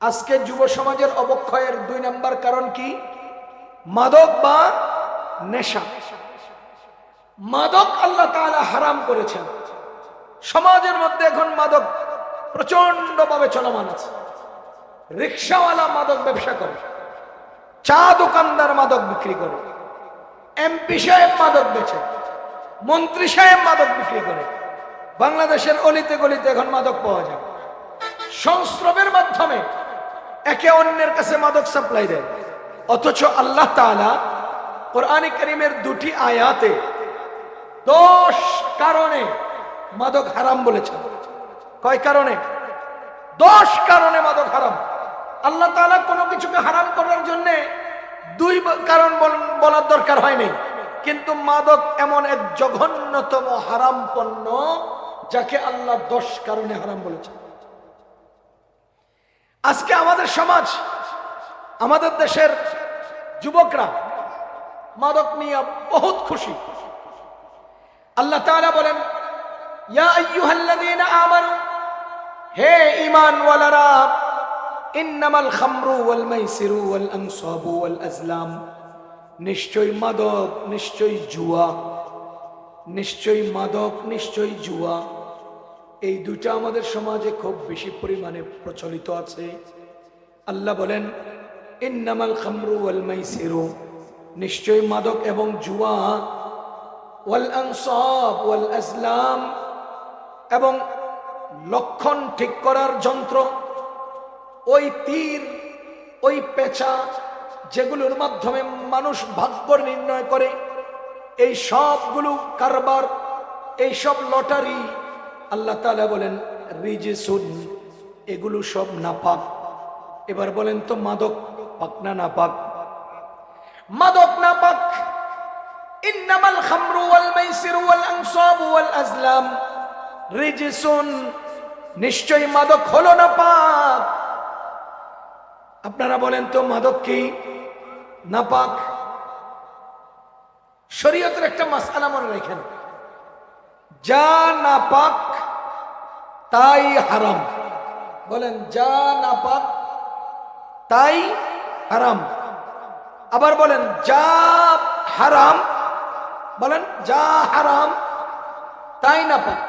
আজকে যুব সমাজের অবক্ষয়ের দুই নাম্বার কারণ কি? মাদক বা নেশা। মাদক আল্লাহ তাআলা হারাম করেছেন। সমাজের মধ্যে এখন মাদক প্রচণ্ড ভাবে চলমান আছে। রিক্সাওয়ালা মাদক ব্যবসা করে, চা দোকানদার মাদক বিক্রি করে, এমপি সাহেব মাদক বেচে, মন্ত্রী সাহেব মাদক বিক্রি করে। বাংলাদেশের অলিতে গলিতে এখন মাদক পাওয়া যায়। সংস্রবের মাধ্যমে একে অন্যের কাছে মাদক সাপ্লাই দেয়। অথচ আল্লাহ তাআলা কোরআনে করিমের দুটি আয়াতে দশ কারণে মাদক হারাম বলেছেন। কয় কারণে? দশ কারণে মাদক হারাম। আল্লাহ তাআলা কোনো কিছুকে হারাম করার জন্য দুই কারণ বল- বলার দরকার হয়নি। কিন্তু মাদক এমন এক জঘন্যতম হারাম পণ্য যাকে আল্লাহ দশ কারণে হারাম বলেছেন। আজকে আমাদের সমাজ, আমাদের দেশের যুবকরা মাদক নিয়ে বহুত খুশি। আল্লাহ তাআলা বলেন, ইয়া আইয়ুহাল্লাযীনা আমানু, হে ঈমানওয়ালারা, ইন্নামাল খামরু ওয়াল মাইসিরু ওয়াল আনসাবু ওয়াল আজলাম। নিশ্চয় মাদক নিশ্চয় জুয়া নিশ্চয় মাদক নিশ্চয় জুয়া। এই দুটা আমাদের সমাজে খুব বেশি পরিমাণে প্রচলিত আছে। আল্লাহ বলেন, ইন্নামাল খামরু ওয়াল মাইসিরু। নিশ্চয় মাদক এবং জুয়া, ওয়াল আনসাব, ওয়াল আজলাম এবং লক্ষণ ঠিক করার যন্ত্র, ওই তীর, ওই পেঁচা যেগুলোর মাধ্যমে মানুষ ভাগ্য নির্ণয় করে, এই সবগুলো কারবার, এই সব লটারি আল্লাহ তাআলা বলেন, রিজিসুন, এগুলো সব নাপাক। এবার বলেন তো, মাদক পাক না নাপাক? মাদক নাপাক। ইন্নামাল খামরু ওয়াল মাইসিরু ওয়াল আনসাবু ওয়াল আজলাম। রিজিসুন নিশ্চয় মাদক হলো না পাক? আপনারা বলেন তো, মাদক কি নাপাক? শরীয়তের একটা মাসালা মনে রাখেন। যা নাপাক তাই হারাম। বলেন, যা নাপাক তাই হারাম। আবার বলেন, যা হারাম, বলেন, যা হারাম, তাই নাপাক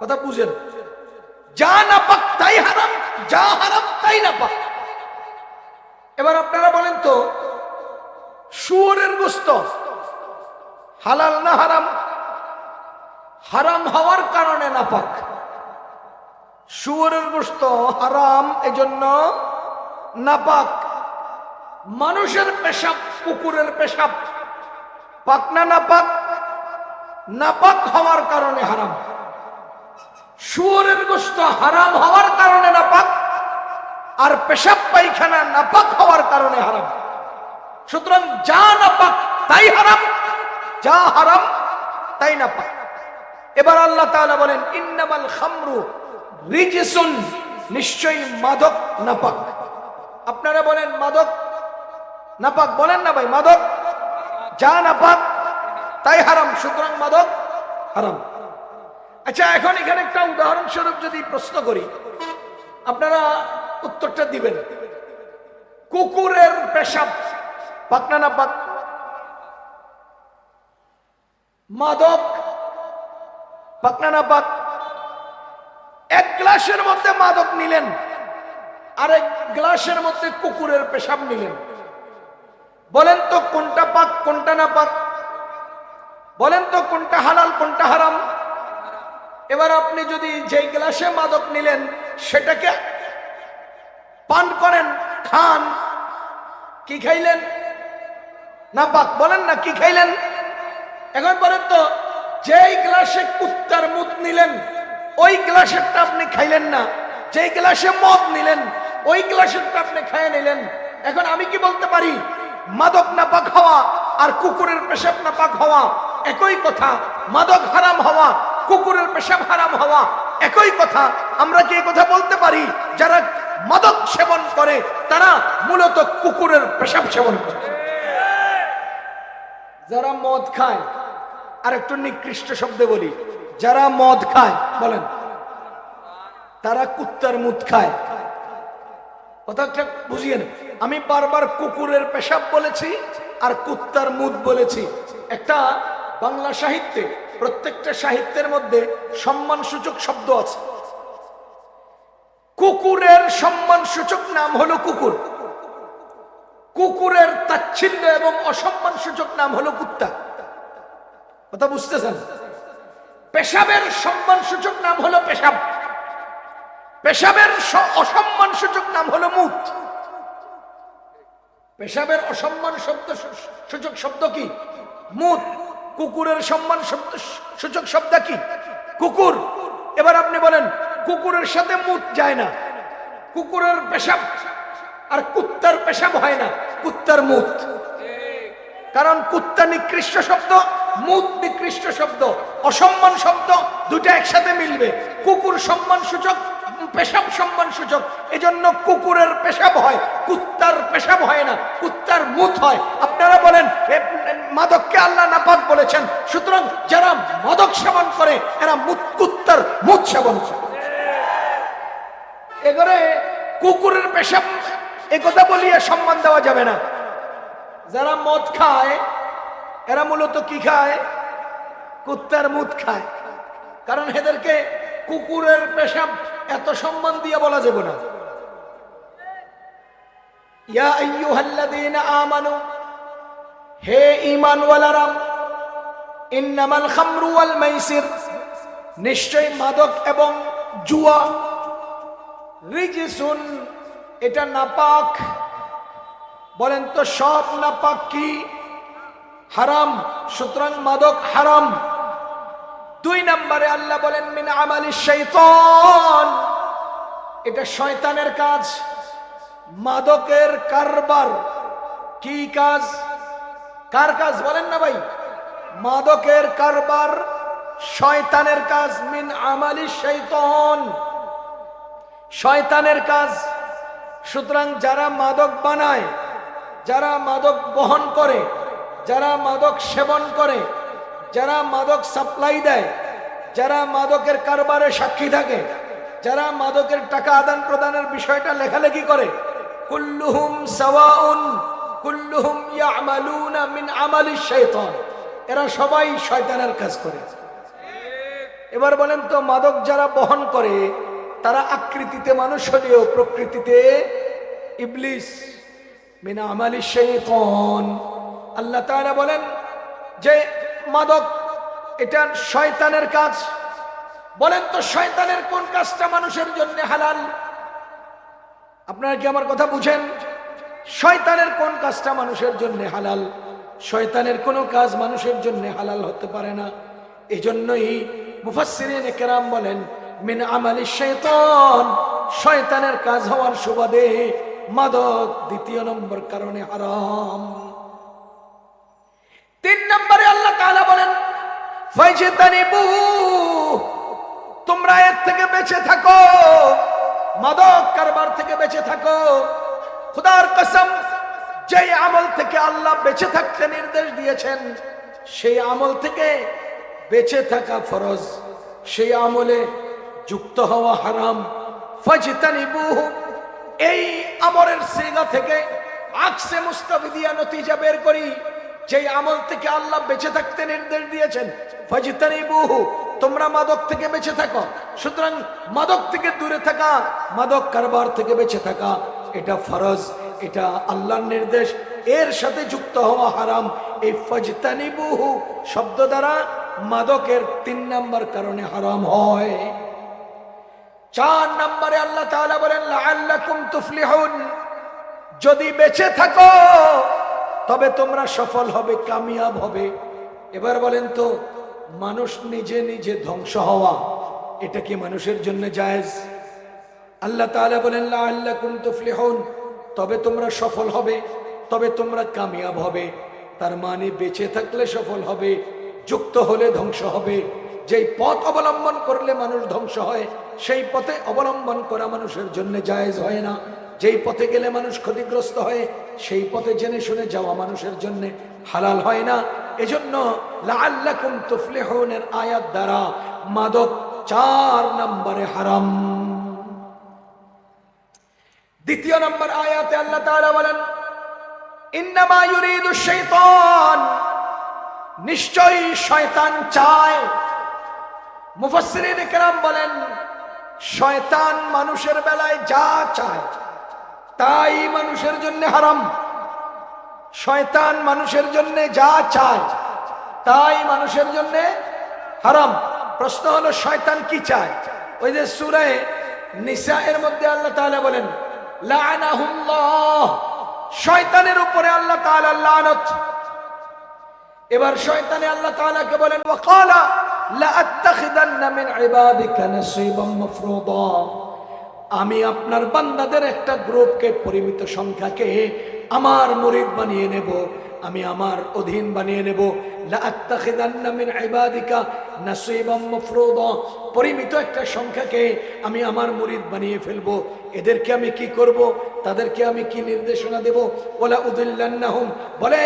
কথা বুঝেন। যা নাপাক তাই হারাম, যা হারাম, তাই নাপাক এবার আপনারা বলেন তো, শুয়োরের গোস্ত হালাল না হারাম? হারাম হওয়ার কারণে নাপাক শুয়োরের গোস্ত হারাম, এজন্য নাপাক, মানুষের পেশাব, কুকুরের পেশাব। পাক না নাপাক নাপাক হওয়ার কারণে হারাম। শুয়োরের গোস্ত হারাম হওয়ার কারণে নাপাক, আর পেশাব পায়খানা নাপাক হওয়ার কারণে হারাম। সুতরাং যা নাপাক, তাই হারাম, যা হারাম, তাই নাপাক। এবার আল্লাহ তাআলা বলেন, ইন্নামাল খামরু রিজিসুন, নিশ্চয়ই মাদক নাপাক। আপনারা বলেন, মাদক নাপাক? বলেন না ভাই, মাদক? যা নাপাক, তাই হারাম, সুতরাং মাদক হারাম। আচ্ছা এখন এখানে একটা উদাহরণস্বরূপ যদি প্রশ্ন করি, আপনারা উত্তরটা দিবেন। কুকুরের পেশাব, পাক না মাদক, পাক না এক গ্লাসের মধ্যে মাদক নিলেন, আরেক গ্লাসের মধ্যে কুকুরের পেশাব নিলেন। বলেন তো কোনটা পাক, কোনটা না পাক? বলেন তো কোনটা হালাল, কোনটা হারাম? এবার আপনি যদি যেই গ্লাসে মাদক নিলেন, সেটাকে পান করেন, খান, কি খাইলেন? না পাক, বলেন না, কি খাইলেন? এখন বলেন তো, যেই গ্লাসে কুত্তার মুখ নিলেন ওই গ্লাসেরটা আপনি খাইলেন না। যেই গ্লাসে মদ নিলেন, ওই গ্লাসেরটা আপনি খাইয়ে নিলেন। এখন আমি কি বলতে পারি? মাদক না পাক হওয়া আর কুকুরের পেশাব না পাক হওয়া একই কথা। মাদক হারাম হওয়া, কুকুরের পেশাব হারাম হওয়া একই কথা। আমরা কি কথা বলতে পারি? যারা মাদক সেবন করে, তারা মূলত কুকুরের পেশাব সেবন করে। যারা মদ খায় আর একটু নিকৃষ্ট শব্দে বলি। যারা মদ খায়, বলেন। তারা কুত্তার মুদ খায়। কথাটা বুঝিয়ে আমি বারবার কুকুরের পেশাব বলেছি আর কুত্তার মুদ বলেছি। একটা বাংলা সাহিত্যে, প্রত্যেকটা সাহিত্যের মধ্যে সম্মানসূচক শব্দ আছে। কুকুরের সম্মানসূচক নাম হলো কুকুর। কুকুরের তাচ্ছিল্য এবং অসম্মানসূচক নাম হলো কুত্তা। কথা বুঝতেছেন? পেশাবের সম্মানসূচক নাম হলো পেশাব। পেশাবের স- অসম্মানসূচক নাম হলো মুত। পেশাবের অসম্মান শব্দ সূচক শব্দ কি? মুত। কুকুরের সম্মান শব্দ সূচক শব্দ কি? কুকুর। এবার আপনি বলেন, কুকুরের সাথে মুত যায় না। কুকুরের পেশাব আর কুত্তার পেশাব হয় না। কুত্তার মুত। কারণ কুত্তা নিকৃষ্ট শব্দ মুত নিকৃষ্ট শব্দ, অসম্মান শব্দ দুটো একসাথে মিলবে। কুকুর সম্মান সূচক, পেশাব সম্মান সূচক। এজন্য কুকুরের পেশাব হয়, কুত্তার পেশাব হয় না, কুত্তার হয়। আপনারা বলেন মাদককে আল্লাহ নাপাক বলেছেন। সুতরাং যারা মাদক সেবন করে, এরা মুত, কুত্তার মুত সেবন করে। এবারে কুকুরের পেশাব একথা বলিয়া সম্মান দেওয়া যাবে না। যারা মদ খায় এরা মূলত কি খায়? কুত্তার মুদ খায়। কারণ এদেরকে কুকুরের পেশাব এত সম্মান দিয়ে বলা যাবে না। হে ঈমানওয়ালারা, ইন্নামাল খামরু ওয়াল মাইসির নিশ্চয় মাদক এবং জুয়া, রিজিসুন, এটা নাপাক। বলেন তো সব নাপাক কি? হারাম, সুতরাং মাদক হারাম। দুই নম্বরে আল্লাহ বলেন, মিন আমালি শৈতন। এটা শয়তানের কাজ। মাদকের কারবার কি কাজ? কার কাজ বলেন না ভাই? মাদকের কারবার শয়তানের কাজ। মিন আমালি শৈতন। শয়তানের কাজ। সুতরাং যারা মাদক বানায়, যারা মাদক বহন করে যারা মাদক সেবন করে, যারা মাদক সাপ্লাই দেয়, যারা মাদকের কারবারে সাক্ষী থাকে, যারা মাদকের টাকা আদান প্রদানের বিষয়টা লেখালেখি করে, কুল্লুহুম সাওয়াউন, কুল্লুহুম ইয়ামালুনা মিন আমালিশ শাইতান। এরা সবাই শয়তানের কাজ করে। এবার বলেন তো, মাদক যারা বহন করে, তারা আকৃতিতে মানুষ হলেও প্রকৃতিতে ইবলিস। মিনা আমালি শেতন আল্লাহ তাআলা বলেন যে, মাদক, এটা শয়তানের কাজ। বলেন তো, শয়তানের কোন কাজটা মানুষের জন্য হালাল? আপনারা কি আমার কথা বুঝেন? শয়তানের কোন কাজটা মানুষের জন্য হালাল? শয়তানের কোনো কাজ মানুষের জন্য হালাল হতে পারে না। এই জন্যই মুফাসসিরিন কেরাম বলেন, মিন আমালি শয়তান শয়তানের কাজ হওয়ার সুবাদে মাদক দ্বিতীয় নম্বর কারণে হারাম। তিন নম্বরে আল্লাহ তাআলা বলেন তোমরা এর থেকে বেঁচে থাকো, মাদক কারবার থেকে বেঁচে থাকো। খুদার কসম যে আমল থেকে আল্লাহ বেঁচে থাকতে নির্দেশ দিয়েছেন, সেই আমল থেকে বেঁচে থাকা ফরজ। সেই আমলে যুক্ত হওয়া হারাম। ফাজতানিবু এই আমরের সিগা থেকে আকসে মুস্তাফিদিয়া নতিজা বের করি। যেই আমল থেকে আল্লাহ বেঁচে থাকতে নির্দেশ দিয়েছেন ফাজতানিবুহু তোমরা মাদক থেকে বেঁচে থাকো। সুতরাং মাদক থেকে দূরে থাকা, মাদক কারবার থেকে বেঁচে থাকা, এটা ফরজ, এটা আল্লাহর নির্দেশ। এর সাথে যুক্ত হওয়া হারাম। এই ফাজতানিবুহু শব্দ দ্বারা মাদকের তিন নাম্বার কারণে হারাম হয়। চার নম্বরে আল্লাহ তাআলা বলেন, লাআল্লাকুম তুফলিহুন। যদি বেঁচে থাকো তবে তোমরা সফল হবে, কামিয়াব হবে। এবার বলেন তো, মানুষ নিজে নিজে ধ্বংস হওয়া, এটা কি মানুষের জন্য জায়েজ? আল্লাহ তাআলা বলেন আল্লাহ লাআল্লাকুম তুফলিহুন। তবে তোমরা সফল হবে, তবে তোমরা কামিয়াব হবে। তার মানে বেঁচে থাকলে সফল হবে, যুক্ত হলে ধ্বংস হবে। যেই পথ অবলম্বন করলে মানুষ ধ্বংস হয়, সেই পথে অবলম্বন করা মানুষের জন্য জায়েজ হয় না। যেই পথে গেলে মানুষ ক্ষতিগ্রস্ত হয়, সেই পথে জেনে শুনে যাওয়া মানুষের জন্য হালাল হয় না। এজন্য লাআল্লাকুম তুফলিহুনের আয়াত দ্বারা মাদক চার নম্বরে হারাম। দ্বিতীয় নম্বর আয়াতে আল্লাহ তাআলা বলেন, ইন্নামা ইউরিদু শাইতান নিশ্চয়ই শয়তান চায়। মুফাসসিরিন কেরাম বলেন, শয়তান মানুষের বেলায় যা চায় তাই মানুষের জন্য হারাম। শয়তান মানুষের জন্য যা চায়, তাই মানুষের জন্য হারাম। প্রশ্ন হলো, শয়তান কি চায়? ওই যে সুরে নিসা এর মধ্যে আল্লাহ তাআলা বলেন লাআনাহুল্লাহ শয়তানের উপরে আল্লাহ তাআলা লানত। এবার শয়তানে আল্লাহ তাআলাকে বলেন ওয়াকালা লাআত্তাখিদান্না মিন ইবাদিকা নাসীবাম মাফরুদা। আমি আপনার বান্দাদের একটা গ্রুপকে পরিমিত সংখ্যাকে আমার মুরিদ বানিয়ে নেব, আমি আমার অধীন বানিয়ে নেব। নাসীবাম পরিমিত একটা সংখ্যাকে আমি আমার মুরিদ বানিয়ে ফেলব। এদেরকে আমি কি করব? তাদেরকে আমি কি নির্দেশনা দেব? ওলা উদুল্লান্নাহুম বলে,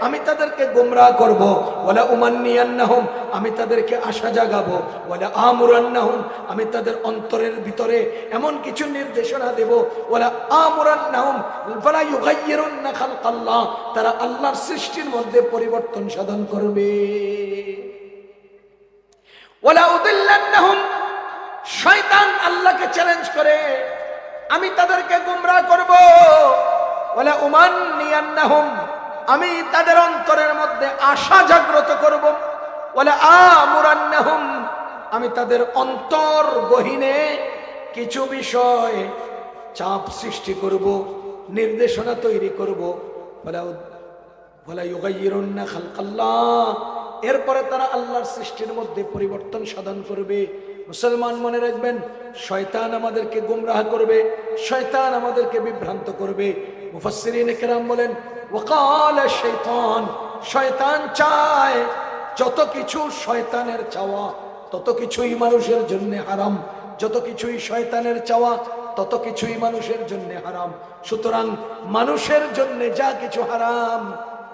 আমি তাদেরকে গোমরাহ করব। ওলা উমান্নিয়ান্নাহুম, আমি তাদেরকে আশা জাগাবো। ওলা আমুরান্নাহুম, আমি তাদের অন্তরের ভিতরে এমন কিছু নির্দেশনা দেব। ওলা আমুরান্নাহুম, ফালা ইউগাইয়িরুন্না খালকাল্লাহ, তারা আল্লাহর সৃষ্টির মধ্যে পরিবর্তন সাধন করবে। শয়তান আল্লাহকে চ্যালেঞ্জ করে, আমি তাদেরকে গুমরা করব। বলে উমান নিয়ান্নাহুম আমি তাদের অন্তরের মধ্যে আশা জাগ্রত করব। বলে আমুরান্নাহুম, আমি তাদের অন্তর গহিনে কিছু বিষয় চাপ সৃষ্টি করব, নির্দেশনা তৈরি করব। বলে বলে ইউগাইয়িরুন্না খালকাল্লাহ এরপরে তারা আল্লাহর সৃষ্টির মধ্যে পরিবর্তন সাধন করবে। মুসলমান মনে রাখবেন, শয়তান আমাদেরকে গুমরাহ করবে, শয়তান আমাদেরকে বিভ্রান্ত করবে। বলেন, ওয়াকাল শৈতান শয়তান চায় যত কিছু শয়তানের চাওয়া, তত কিছুই মানুষের জন্য হারাম। যত কিছুই শয়তানের চাওয়া, তত কিছুই মানুষের জন্য হারাম। সুতরাং মানুষের জন্য যা কিছু হারাম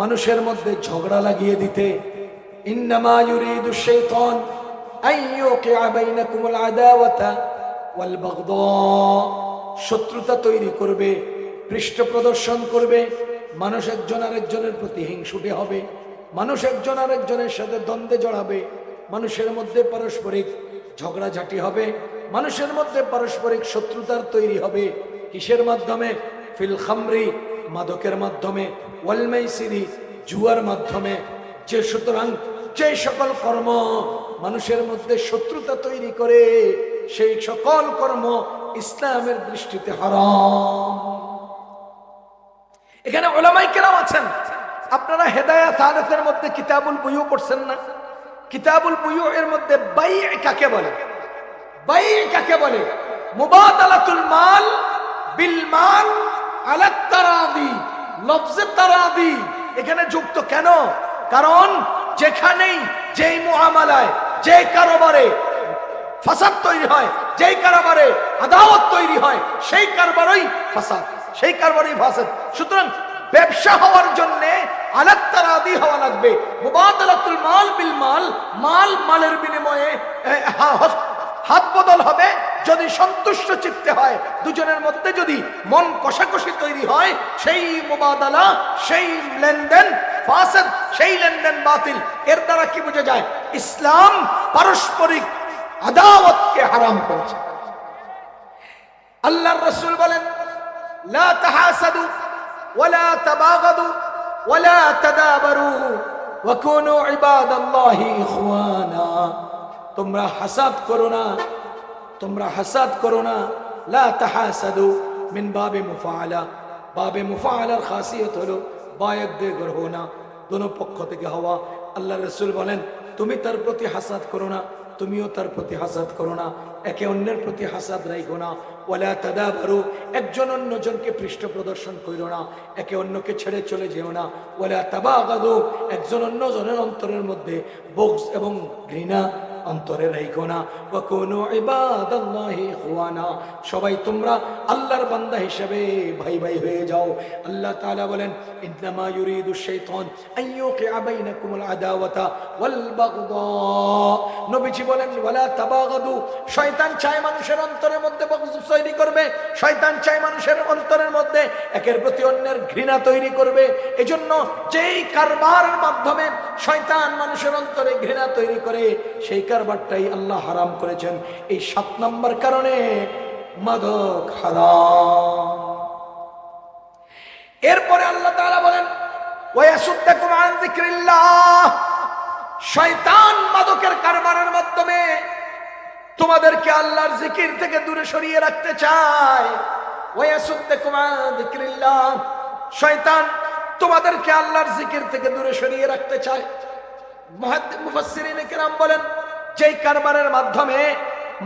মানুষের মধ্যে ঝগড়া লাগিয়ে দিতে, ইন্নামা ইউরিদু ওয়াল শত্রুতা তৈরি করবে, পৃষ্ঠ প্রদর্শন করবে, মানুষ একজন আরেকজনের প্রতি হিংসুটে হবে, মানুষ একজন আরেকজনের সাথে দ্বন্দ্বে জড়াবে, মানুষের মধ্যে পারস্পরিক ঝগড়াঝাটি হবে, মানুষের মধ্যে পারস্পরিক শত্রুতার তৈরি হবে। কিসের মাধ্যমে? ফিল খামরি মাদকের মাধ্যমে ওয়ালমাইসিরি জুয়ার মাধ্যমে, যে সুতরাং যে সকল কর্ম মানুষের মধ্যে শত্রুতা তৈরি করে, সেই সকল কর্ম ইসলামের দৃষ্টিতে হারাম। এখানে ওলামাই কেরাম আছেন। আপনারা হেদায়া সাহাদাতের মধ্যে কিতাবুল বুয়ু পড়ছেন না? কিতাবুল বুয়ু এর মধ্যে বাই কাকে বলে? বাই কাকে বলে? মুবাদালাতুল মাল বিল মাল এখানে যুক্ত কেন? কারণ যেখানেই যেই মুআমালায় যে কারবারে ফাসাদ তৈরি হয়, যেই কারবারে আদাওয়াত তৈরি হয়, সেই কারবারই ফাসাদ, সেই কারবারই ফাসাদ। সুতরাং ব্যবসা হওয়ার জন্য আলাত্তার আদি হওয়া লাগবে। মুবাদালাতুল মাল বিল মাল মাল মালের বিনিময়ে হাত বদল হবে, যদি সন্তুষ্ট চিত্তে হয়, দুজনের মধ্যে যদি মন কষাকষি তৈরি হয়, সেই মুবাদালা, সেই লেনদেন ফাসাদ, সেই লেনদেন বাতিল, এর দ্বারা কি বোঝা যায়? ইসলাম পারস্পরিক আদাওয়াতকে হারাম করেছে। আল্লাহর রাসূল বলেন, লা তাহাসাদু ওয়ালা তাবাগাদু ওয়ালা তাদাবারু, ওয়া কুনু ইবাদাল্লাহি ইখওয়ানা। তোমরা হাসাদ করো না। তোমরা হাসাদ করো না। লা তাহাসাদু মিন বাবে মুফাআলা। বাবে মুফাআলার খাসিয়ত হলো বায়ক দেগর হোনা দোনো পক্ষ থেকে হওয়া। আল্লাহ রসুল বলেন, তুমি তার প্রতি হাসাদ করো না, তুমিও তার প্রতি হাসাদ করো না। একে অন্যের প্রতি হাসাদ রাইখো না। ওলা তাদা তাদাবারু, একজন অন্যজনকে পৃষ্ঠ প্রদর্শন করিও না। একে অন্যকে ছেড়ে চলে যেও না। ওলা তাবাগাদু, একজন অন্যজনের অন্তরের মধ্যে বক্স এবং ঘৃণা অন্তরে রাইখো না। ইবাদাল্লাহি ইখওয়ানা। সবাই তোমরা আল্লাহর বান্দা হিসেবে ভাই ভাই হয়ে যাও। আল্লাহ তাআলা বলেন বলেন চায় মানুষের অন্তরের মধ্যে তৈরি করবে। শয়তান চায় মানুষের অন্তরের মধ্যে একের প্রতি অন্যের ঘৃণা তৈরি করবে। এজন্য যেই কারবারের মাধ্যমে শয়তান মানুষের অন্তরে ঘৃণা তৈরি করে, সেই কারবারটাই আল্লাহ হারাম করেছেন। এই সাত নম্বর কারণে মাদক হারাম। এরপরে আল্লাহ তাআলা বলেন শয়তান মাদকের কারবারের মাধ্যমে তোমাদেরকে আল্লাহর জিকির থেকে দূরে সরিয়ে রাখতে চায়। ওয়াসুদ্দাকুম আন যিকরিল্লাহ। শয়তান তোমাদেরকে আল্লাহর জিকির থেকে দূরে সরিয়ে রাখতে চায় মুফাসসিরিন কেরাম বলেন, যেই কারবারের মাধ্যমে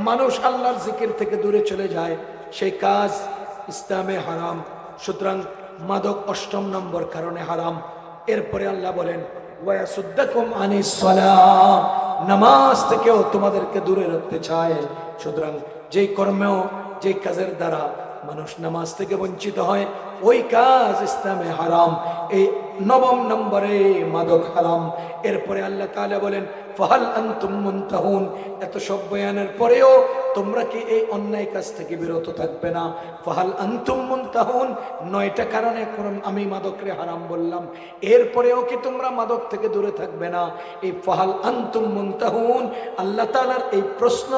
মানুষ আল্লাহর জিকির থেকে দূরে চলে যায়, সেই কাজ ইসলামে হারাম। সুতরাং মাদক অষ্টম নম্বর কারণে হারাম। এরপরে আল্লাহ বলেন নামাজ থেকেও তোমাদেরকে দূরে রাখতে চায় সুতরাং যেই কর্মেও, যেই কাজের দ্বারা মানুষ নামাজ থেকে বঞ্চিত হয় ওই কাজ ইসলামে হারাম, এই নবম নম্বরে মাদক হারাম। এরপরে আল্লাহ তাআলা বলেন, ফাহাল আনতুম মুনতাহুন। এত সব বয়ানের পরেও তোমরা কি এই অন্যায় কাজ থেকে বিরত থাকবে না? ফাহাল আনতুম মুনতাহুন। নয়টা কারণে আমি মাদকরে হারাম বললাম। এরপরেও কি তোমরা মাদক থেকে দূরে থাকবে না? এই ফাহাল আনতুম মুনতাহুন, আল্লাহ তাআলার এই প্রশ্ন,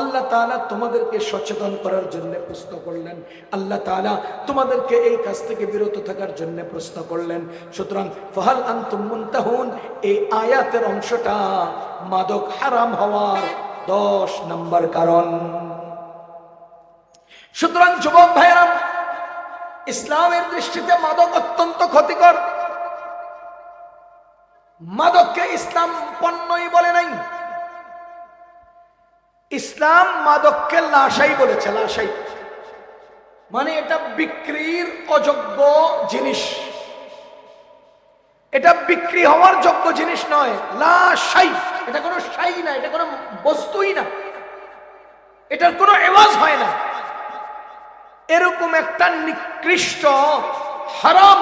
আল্লাহ তাআলা তোমাদেরকে সচেতন করার জন্য প্রশ্ন করলেন। আল্লাহ তাআলা তোমাদেরকে এই কাজ থেকে বিরত থাকার জন্য প্রশ্ন করলেন। সুতরাং ফাহাল আনতুম মুনতাহুন, এই আয়াতের অংশটা মাদক হারাম হওয়ার দশ নম্বর কারণ। সুতরাং যুবক ভাইরা ইসলামের দৃষ্টিতে মাদক অত্যন্ত ক্ষতিকর। মাদককে ইসলাম পণ্যই বলে নাই। ইসলাম মাদককে লাশাই বলেছে, লাশাই। মানে এটা বিক্রির অযোগ্য জিনিস। এটা বিক্রি হওয়ার যোগ্য জিনিস নয়, লাশাই। এটা কোনো সাই না, এটা কোনো বস্তুই না। এটার কোনো এওয়াজ হয় না। এরকম একটা নিকৃষ্ট, হারাম,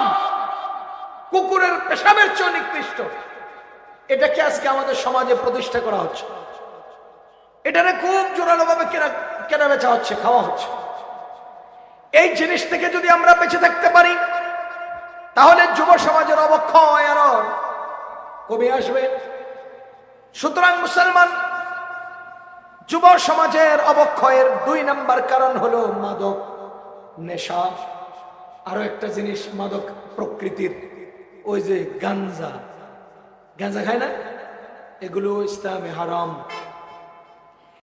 কুকুরের পেশাবের চেয়ে নিকৃষ্ট। এটাকে আজকে আমাদের সমাজে প্রতিষ্ঠা করা হচ্ছে। এটারে খুব জোরালো ভাবে কেনা কেনা বেচা হচ্ছে, খাওয়া হচ্ছে। এই জিনিস থেকে যদি আমরা বেঁচে থাকতে পারি, তাহলে যুব সমাজের অবক্ষয় আরও কমে আসবে। সুতরাং মুসলমান যুব সমাজের অবক্ষয়ের দুই নাম্বার কারণ হলো মাদক নেশা। আরও একটা জিনিস, মাদক প্রকৃতির, ওই যে গাঞ্জা। গাঞ্জা খায় না? এগুলো ইসলামে হারাম।